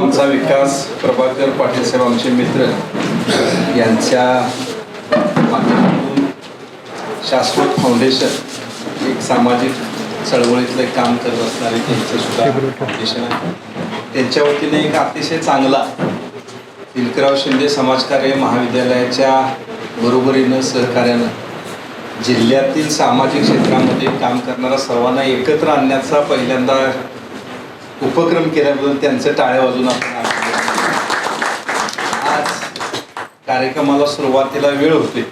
आमचा विकास प्रभाकर पाटील साहेब आमचे मित्र यांच्या माध्यमातून शाश्वत फाउंडेशन एक सामाजिक चळवळीतलं एक काम करत असणारे त्यांचं सुद्धा फाउंडेशन आहे. त्यांच्या वतीने एक अतिशय चांगला तिलकराव शिंदे समाजकार्य महाविद्यालयाच्या बरोबरीनं सहकार्यानं जिल्ह्यातील सामाजिक क्षेत्रामध्ये काम करणारा सर्वांना एकत्र आणण्याचा पहिल्यांदा उपक्रम केल्याबद्दल त्यांचं टाळ्या वाजून आपण आज कार्यक्रमाला सुरुवातीला वेळ होते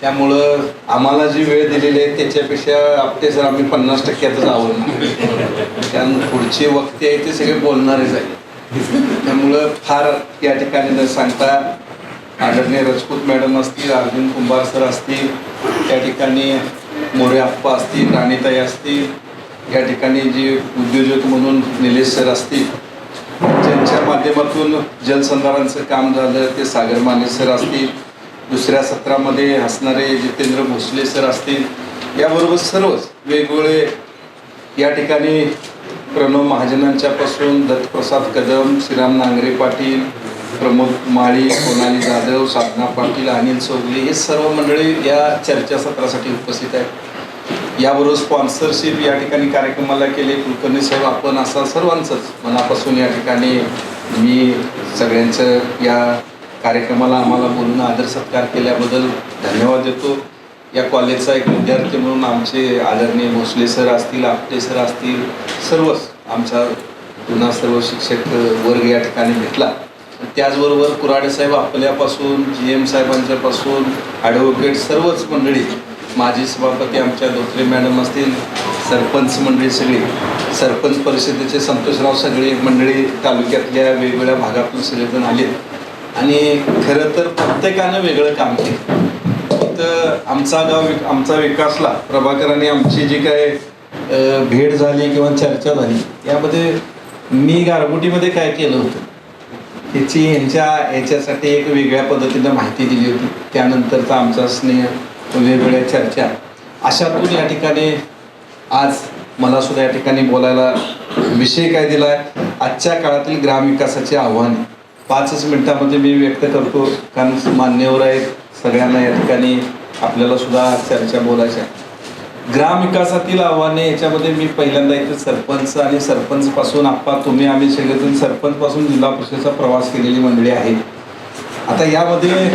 त्यामुळं आम्हाला जी वेळ दिलेली आहे त्याच्यापेक्षा आपटे सर आम्ही पन्नास टक्क्यातच आवडणार कारण पुढचे वक्ते आहे ते सगळे बोलणारेच आहे. त्यामुळं फार या ठिकाणी न सांगता आदरणीय राजपूत मॅडम असतील अर्जुन कुंभार सर असतील त्या ठिकाणी मोरे आप्पा असतील राणीताई असतील या ठिकाणी जे उद्योजक म्हणून निलेश सर असतील ज्यांच्या माध्यमातून जलसंधारणचं काम झालं ते सागर माने सर असतील दुसऱ्या सत्रामध्ये असणारे जितेंद्र भोसले सर असतील याबरोबर सर्वच वेगवेगळे या ठिकाणी प्रणव महाजनांच्यापासून दत्तप्रसाद कदम श्रीराम नांगरे पाटील प्रमोद माळी सोनाली जाधव साधना पाटील अनिल चौगले हे सर्व मंडळी या चर्चासत्रासाठी उपस्थित आहेत. याबरोबर स्पॉन्सरशिप या ठिकाणी कार्यक्रमाला केले. कुलकर्णी साहेब आपण असा सर्वांचंच मनापासून या ठिकाणी मी सगळ्यांचं या कार्यक्रमाला आम्हाला बोलून आदर सत्कार केल्याबद्दल धन्यवाद देतो. या कॉलेजचा एक विद्यार्थी म्हणून आमचे आदरणीय भोसले सर असतील आपटे सर असतील सर्वच आमचा पुन्हा सर्व शिक्षक वर्ग या ठिकाणी भेटला. त्याचबरोबर कुराडे साहेब आपल्यापासून जी एम साहेबांच्यापासून ॲडव्होकेट सर्वच मंडळी माजी सभापती आमच्या धोत्रे मॅडम असतील सरपंच मंडळी सगळी सरपंच परिषदेचे संतोषराव सगळे मंडळी तालुक्यातल्या वेगवेगळ्या भागातून सगळेजण आले. आणि खरं तर प्रत्येकानं वेगळं काम केलं. तर आमचा गाव विक- आमचा विकासला प्रभाकरांनी आमची जी काय भेट झाली किंवा चर्चा झाली यामध्ये मी गारगुटीमध्ये काय केलं होतं? ह्याची यांच्या याच्यासाठी एक वेगळ्या पद्धतीनं माहिती दिली होती. त्यानंतरचा आमचा स्नेह वेगवेगळ्या चर्चा. अशातून या ठिकाणी आज मला सुद्धा या ठिकाणी बोलायला विषय काय दिला आहे आजच्या काळातील ग्रामविकासाचे आव्हाने पाचच मिनिटामध्ये मी व्यक्त करतो कारण मान्यवर आहेत सगळ्यांना या ठिकाणी आपल्याला सुद्धा चर्चा बोलायच्या ग्रामविकासातील आव्हाने याच्यामध्ये मी पहिल्यांदा इथे सरपंच आणि सरपंचपासून आप्पा तुम्ही आम्ही सगळेजण सरपंचपासून जिल्हा परिषदेचा प्रवास केलेली मंडळी आहेत. आता यामध्ये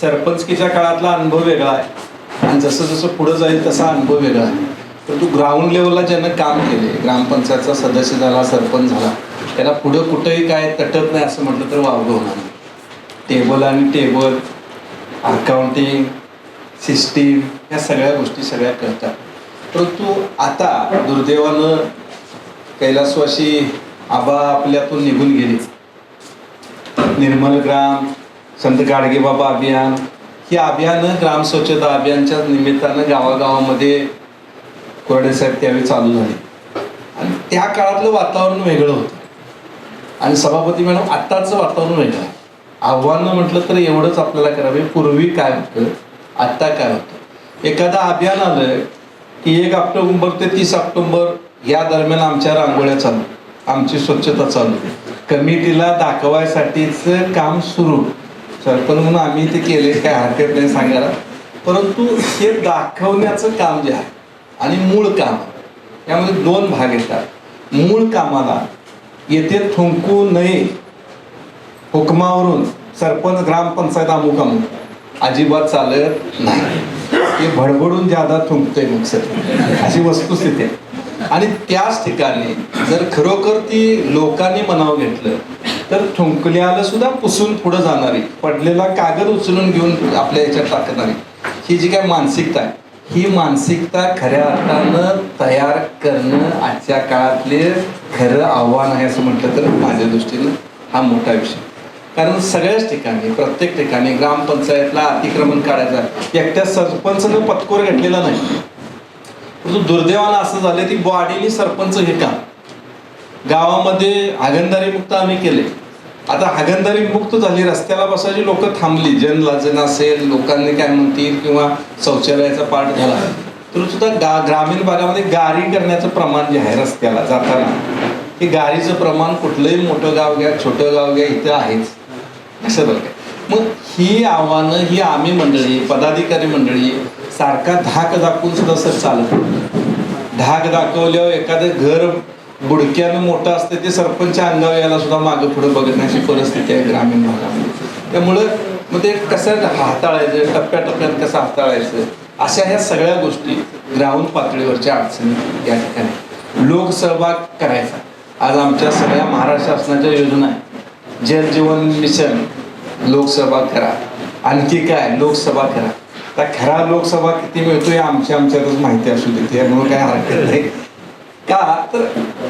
सरपंचकीच्या काळातला अनुभव वेगळा आहे. आणि जसं जसं पुढं जाईल तसा अनुभव वेगळा आहे. परंतु ग्राउंड लेवलला ज्यानं काम केले ग्रामपंचायतचा सदस्य झाला सरपंच झाला त्याला पुढं कुठंही काय तटत नाही असं म्हटलं तर वावगं होणार नाही. टेबल आणि टेबल अकाउंटिंग सिस्टीम ह्या सगळ्या गोष्टी सगळ्या करतात. परंतु आता दुर्दैवानं कैलासवाशी आबा आपल्यातून निघून गेले. निर्मल ग्राम संत गाडगेबाबा अभियान. ही अभियानं ग्राम स्वच्छता अभियानच्या निमित्तानं गावागावामध्ये कोरडे त्यावेळी चालू झाले. आणि त्या काळातलं वातावरण वेगळं होतं. आणि सभापती मॅडम आत्ताचं वातावरण वेगळं आहे. आव्हानं म्हटलं तर एवढंच आपल्याला करावे. पूर्वी काय होतं? आत्ता काय होतं? एखादं अभियान आलं की एक ऑक्टोबर ते तीस ऑक्टोबर या दरम्यान आमच्या रांगोळ्या चालू. आमची स्वच्छता चालू. कमिटीला दाखवायसाठीचं काम सुरू. सरपंच म्हणून आम्ही ते केले काय हरकत नाही सांगायला. परंतु हे दाखवण्याचं काम जे आहे आणि मूळ काम यामध्ये दोन भाग येतात. मूळ कामाला येथे थुंकू नये हुकमावरून सरपंच ग्रामपंचायत अमुक अमुक अजिबात चालत नाही. ते भडभडून ज्यादा थुंकतोय मग सर अशी वस्तुस्थिती आहे. आणि त्याच ठिकाणी जर खरोखर ती लोकांनी मनाव घेतलं तर थुंकल्याला सुद्धा पुसून पुढे जाणारी पडलेला कागद उचलून घेऊन आपल्या याच्यात टाकणारी ही जी काय मानसिकता आहे ही मानसिकता खऱ्या अर्थानं तयार करणं आजच्या काळातले खरं आव्हान आहे असं म्हटलं तर माझ्या दृष्टीनं हा मोठा विषय. कारण सगळ्याच ठिकाणी प्रत्येक ठिकाणी ग्रामपंचायतला अतिक्रमण काढायचं एकट्या सरपंचनं पत्कोर घेतलेला नाही. परंतु दुर्दैवानं असं झालं की बॉडीने सरपंच हे काम. गावामध्ये हागणदारी मुक्त आम्ही केले. आता हागणदारी मुक्त झाली रस्त्याला बसायची लोक थांबली. जन लाजन असेल लोकांनी काय म्हणतील किंवा शौचालयाचा पाठ झाला. तर सुद्धा गा ग्रामीण भागामध्ये गारी करण्याचं प्रमाण जे आहे रस्त्याला जाताना की गारीचं प्रमाण कुठलंही मोठं गाव घ्या छोटं गाव घ्या इथं आहेच. असं बरं मग ही आव्हानं ही आम्ही मंडळी पदाधिकारी मंडळी सारखा धाक दाखवून सुद्धा सर चालत धाक दाखवल्यावर एखादं घर बुडक्यानं मोठं असतं ते सरपंच अंगावर यायला सुद्धा मागं पुढे बघण्याची परिस्थिती आहे ग्रामीण भागामध्ये. त्यामुळं मग ते कसं हाताळायचं टप्प्याटप्प्यात कसं हाताळायचं अशा ह्या सगळ्या गोष्टी ग्राउंड पातळीवरच्या अडचणी या ठिकाणी. लोकसहभाग करायचा. आज आमच्या सगळ्या महाराष्ट्र शासनाच्या योजना आहे जल जीवन मिशन लोकसभा करा. आणखी काय? लोकसभा करा. आता खरा लोकसभा किती मिळतोय आमच्या आमच्यातच माहिती असू दे त्यामुळे काय हरकत नाही. का? तर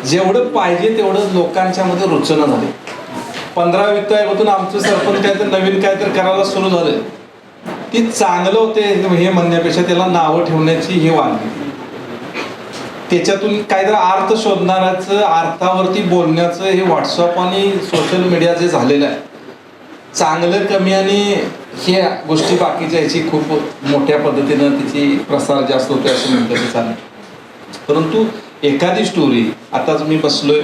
जेवढं पाहिजे तेवढं लोकांच्या मध्ये रुचना झाली. पंधरा वित्त आयोगातून आमचं सरपंच काय तर नवीन काय तर करायला सुरू झालं. ती चांगलं होते हे म्हणण्यापेक्षा त्याला नावं ठेवण्याची ही वाढली. त्याच्यातून काहीतरी अर्थ शोधणाऱ्याचं अर्थावरती बोलण्याचं हे व्हॉट्सअप आणि सोशल मीडिया जे झालेलं आहे. चांगलं कमी आणि हे गोष्टी बाकीच्या ह्याची खूप मोठ्या पद्धतीनं तिची प्रसार जास्त होते असं म्हणतं चालेल परंतु एखादी स्टोरी आताच मी बसलोय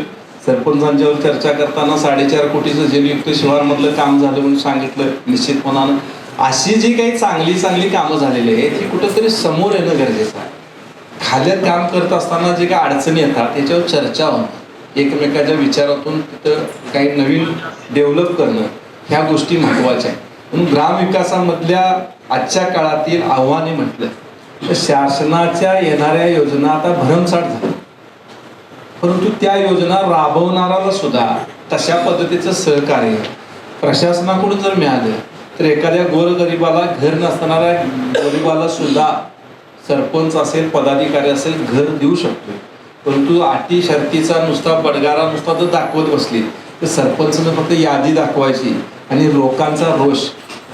सरपंचांच्यावर चर्चा करताना साडेचार कोटीचं जलयुक्त शिवारमधलं काम झालं म्हणून सांगितलं निश्चितपणानं. अशी जी काही चांगली चांगली कामं झालेली आहेत ती कुठंतरी समोर येणं गरजेचं आहे. खाल्यात काम करत असताना जे काही अडचणी येतात त्याच्यावर चर्चा होणं एकमेकाच्या विचारातून तिथं काही नवीन डेव्हलप करणं ह्या गोष्टी महत्त्वाच्या आहेत. म्हणून ग्रामविकासामधल्या आजच्या काळातील आव्हाने म्हटलं तर शासनाच्या येणाऱ्या योजना आता भरमसाठ झाल्या. परंतु त्या योजना राबवणाऱ्याला सुद्धा तशा पद्धतीचं सहकार्य प्रशासनाकडून जर मिळालं तर एखाद्या गोरगरिबाला घर नसणाऱ्या गरिबाला सुद्धा सरपंच असेल पदाधिकारी असेल घर देऊ शकतो परंतु अटी शर्तीचा नुसता बडगारा नुसता जर दाखवत बसली तर सरपंचनं फक्त यादी दाखवायची आणि लोकांचा रोष.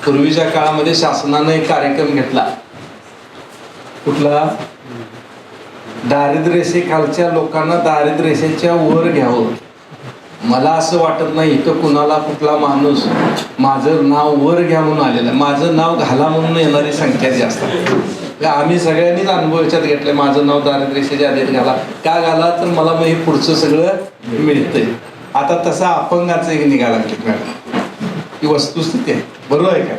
पूर्वीच्या काळामध्ये शासनानं एक कार्यक्रम घेतला. कुठला? दारिद्र्य रेषेखालच्या लोकांना दारिद्र्य रेषेच्या वर घ्यावं. मला असं वाटत नाही इथं कुणाला कुठला माणूस माझं नाव वर घ्या म्हणून आलेलं आहे. माझं नाव घाला म्हणून येणारी संख्या जास्त आम्ही सगळ्यांनीच अनुभव याच्यात घेतले. माझं नाव दारिद्र्यरेषेच्या रेषेच्या घाला. का घाला? तर मला मग हे पुढचं सगळं मिळतंय. आता तसं अपंगाचं एक निघाला मॅडम. ही वस्तुस्थिती आहे. बरोबर आहे का?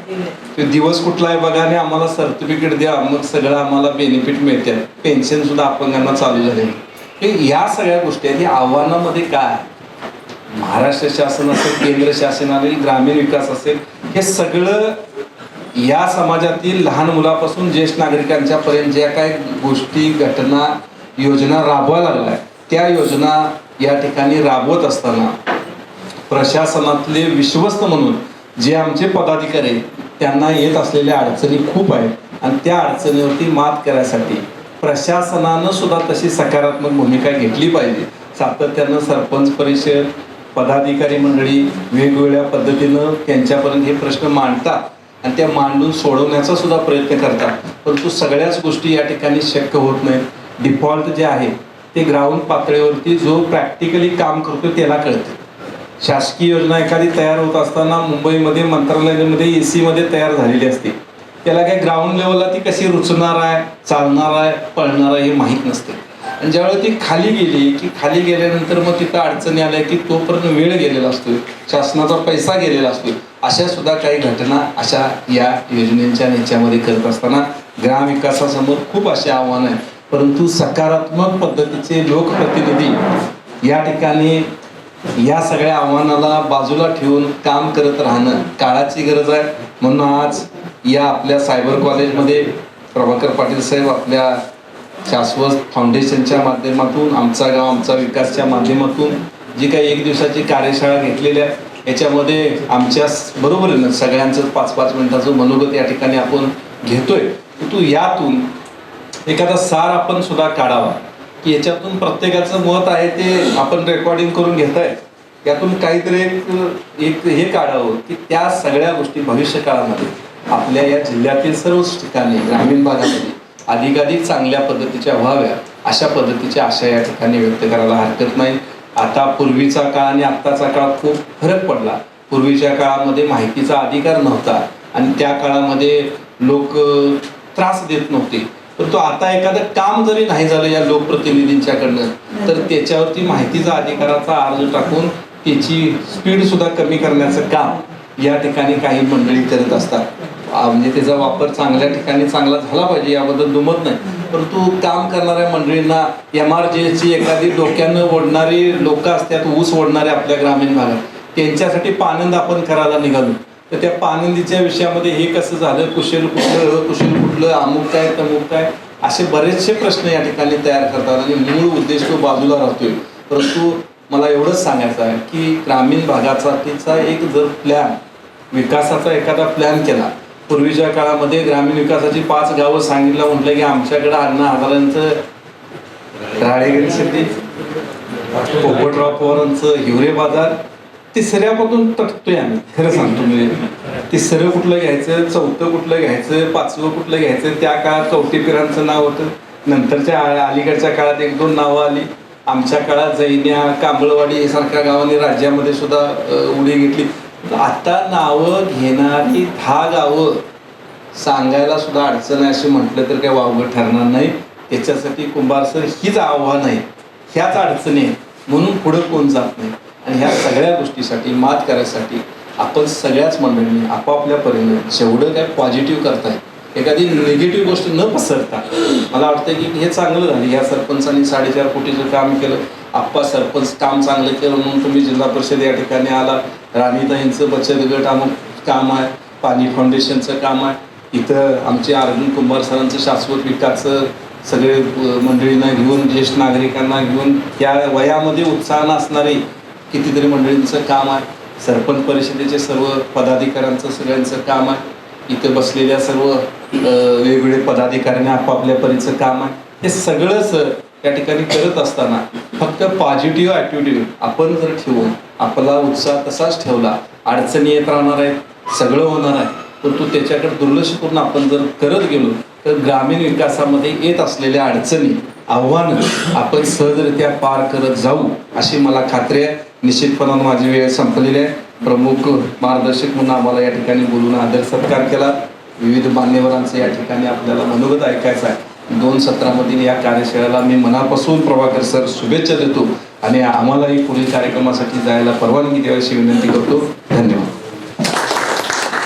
तो दिवस कुठला आहे बघा आणि आम्हाला सर्टिफिकेट द्या. मग सगळं आम्हाला बेनिफिट मिळते. पेन्शन सुद्धा अपंगांना चालू झाले. हे या सगळ्या गोष्टी आहेत. ही आव्हानामध्ये काय महाराष्ट्र शासन असेल केंद्र शासन असेल ग्रामीण विकास असेल हे सगळं या समाजातील लहान मुलापासून ज्येष्ठ नागरिकांच्या पर्यंत ज्या काय गोष्टी घटना योजना राबवायला लागल्या त्या योजना या ठिकाणी राबवत असताना प्रशासनातले विश्वस्त म्हणून जे आमचे पदाधिकारी आहेत, त्यांना येत असलेल्या अडचणी खूप आहेत. आणि त्या अडचणीवरती मात करायसाठी प्रशासनानं सुद्धा तशी सकारात्मक भूमिका घेतली पाहिजे. सातत्यानं सरपंच परिषद पदाधिकारी मंडळी वेगवेगळ्या पद्धतीनं त्यांच्यापर्यंत हे प्रश्न मांडतात आणि त्या मांडून सोडवण्याचा सुद्धा प्रयत्न करतात. परंतु सगळ्याच गोष्टी या ठिकाणी शक्य होत नाहीत. डिफॉल्ट जे आहे ते ग्राउंड पातळीवरती जो प्रॅक्टिकली काम करतो त्याला कळतं. शासकीय योजना एखादी तयार होत असताना मुंबईमध्ये मंत्रालयामध्ये ए सीमध्ये तयार झालेली असते. त्याला काय ग्राउंड लेवलला ती कशी रुचणार आहे चालणार आहे पळणार आहे हे माहीत नसते. आणि ज्यावेळी ती खाली गेली की खाली गेल्यानंतर मग तिथं अडचणी आल्या की तोपर्यंत वेळ गेलेला असतो शासनाचा पैसा गेलेला असतो अशा सुद्धा काही घटना अशा या योजनेच्या याच्यामध्ये करत असताना ग्रामविकासासमोर खूप असे आव्हानं आहेत परंतु सकारात्मक पद्धतीचे लोकप्रतिनिधी या ठिकाणी या सगळ्या आव्हानाला बाजूला ठेवून काम करत राहणं काळाची गरज आहे. म्हणून आज या आपल्या सायबर कॉलेजमध्ये प्रभाकर पाटील साहेब आपल्या शाश्वत फाउंडेशनच्या माध्यमातून आमचा गाव आमचा विकासच्या माध्यमातून जी काही एक दिवसाची कार्यशाळा घेतलेल्या आहे याच्यामध्ये आमच्या बरोबरीनं बरोबर आहे ना सगळ्यांचं पाच पाच मिनिटाचं मनोगत या ठिकाणी आपण घेतोय. तू यातून एखादा सार आपण सुद्धा काढावा. की याच्यातून प्रत्येकाचं मत आहे ते आपण रेकॉर्डिंग करून घेताय. यातून काहीतरी एक एक हे काढावं की त्या सगळ्या गोष्टी भविष्य काळामध्ये आपल्या या जिल्ह्यातील सर्वच ठिकाणी ग्रामीण भागामध्ये अधिकाधिक चांगल्या पद्धतीच्या व्हाव्या अशा पद्धतीच्या आशा या ठिकाणी व्यक्त करायला हरकत नाही. आता पूर्वीचा काळ आणि आत्ताचा काळ खूप फरक पडला. पूर्वीच्या काळामध्ये माहितीचा अधिकार नव्हता आणि त्या काळामध्ये लोक त्रास देत नव्हते. परंतु आता एखादं काम जरी नाही झालं या लोकप्रतिनिधींच्याकडनं तर त्याच्यावरती माहितीचा अधिकाराचा अर्ज टाकून त्याची स्पीड सुद्धा कमी करण्याचं काम या ठिकाणी काही मंडळी करत असतात. म्हणजे त्याचा वापर चांगल्या ठिकाणी चांगला झाला पाहिजे याबद्दल दुमत नाही. परंतु काम करणाऱ्या मंडळींना एम आर ची एखादी डोक्यानं ओढणारी लोक असतात ऊस ओढणारे आपल्या ग्रामीण भागात त्यांच्यासाठी पानंद आपण करायला निघालो. तर त्या पानंदीच्या विषयामध्ये हे कसं झालं? कुशल कुठलं कुशल कुठलं अमुक काय तमुक काय? असे बरेचसे प्रश्न या ठिकाणी तयार करतात आणि मूळ उद्देश तो बाजूला राहतोय. परंतु मला एवढंच सांगायचं आहे की ग्रामीण भागासाठीचा एक जर प्लॅन विकासाचा एखादा प्लॅन केला पूर्वीच्या काळामध्ये ग्रामीण विकासाची पाच गावं सांगितलं म्हटलं की आमच्याकडे अण्णा हजारांचं राळेगरी शेती पोपटराव पवारांचं हिवरे बाजार तिसऱ्यापासून तटतोय आम्ही खरं सांगतो मी तिसरं कुठलं घ्यायचं चौथं कुठलं घ्यायचं पाचवं कुठलं घ्यायचं त्या काळात कवटेपिरांचं नाव होतं. नंतरच्या अलीकडच्या काळात एक दोन नावं आली. आमच्या काळात जैन्या कांबळवाडी सारख्या गावांनी राज्यामध्ये सुद्धा उडी घेतली. आता नावं घेणारी दहा गावं सांगायला सुद्धा अडचण आहे असं म्हटलं तर काही वावगं ठरणार नाही. त्याच्यासाठी कुंभार सर हीच आव्हान आहे. ह्याच अडचणी आहेत. म्हणून पुढं कोण जात नाही. आणि ह्या सगळ्या गोष्टीसाठी मात करायसाठी आपण सगळ्याच मंडळींनी आपापल्या परीने जेवढं काय पॉझिटिव्ह करताय एखादी निगेटिव्ह गोष्ट न पसरता मला वाटतं की हे चांगलं झालं. या सरपंचांनी साडेचार कोटीचं काम केलं. आप्पा सरपंच काम चांगलं केलं म्हणून तुम्ही जिल्हा परिषद या ठिकाणी आला. राणीताईंचं बचत गट अमुक काम आहे. पाणी फाउंडेशनचं काम आहे. इथं आमचे अर्जुन कुंभार सरांचं शाश्वत विकासचं सगळे मंडळींना घेऊन ज्येष्ठ नागरिकांना घेऊन त्या वयामध्ये उत्साहानं असणारी कितीतरी मंडळींचं काम आहे. सरपंच परिषदेचे सर्व पदाधिकाऱ्यांचं सगळ्यांचं काम आहे. इथे बसलेल्या सर्व वेगवेगळे पदाधिकाऱ्यांनी आपापल्या परीचं काम आहे. हे सगळंच त्या ठिकाणी करत असताना फक्त पॉझिटिव्ह ॲटिट्यूड आपण जर ठेवून आपला उत्साह तसाच ठेवला अडचणी येत राहणार आहेत सगळं होणार आहे परंतु त्याच्याकडे दुर्लक्ष करून आपण जर करत गेलो तर ग्रामीण विकासामध्ये येत असलेल्या अडचणी आव्हानं आपण सहजरित्या पार करत जाऊ अशी मला खात्री आहे. निश्चितपणानं माझी वेळ संपलेली आहे. प्रमुख मार्गदर्शक म्हणून आम्हाला या ठिकाणी बोलून आदर सत्कार केला. विविध मान्यवरांचं या ठिकाणी आपल्याला मनोगत ऐकायचं आहे. दोन सत्रामधील या कार्यशाळेला मी मनापासून प्रभाकर सर शुभेच्छा देतो आणि आम्हालाही पुढील कार्यक्रमासाठी जायला परवानगी द्यावी अशी विनंती करतो. धन्यवाद.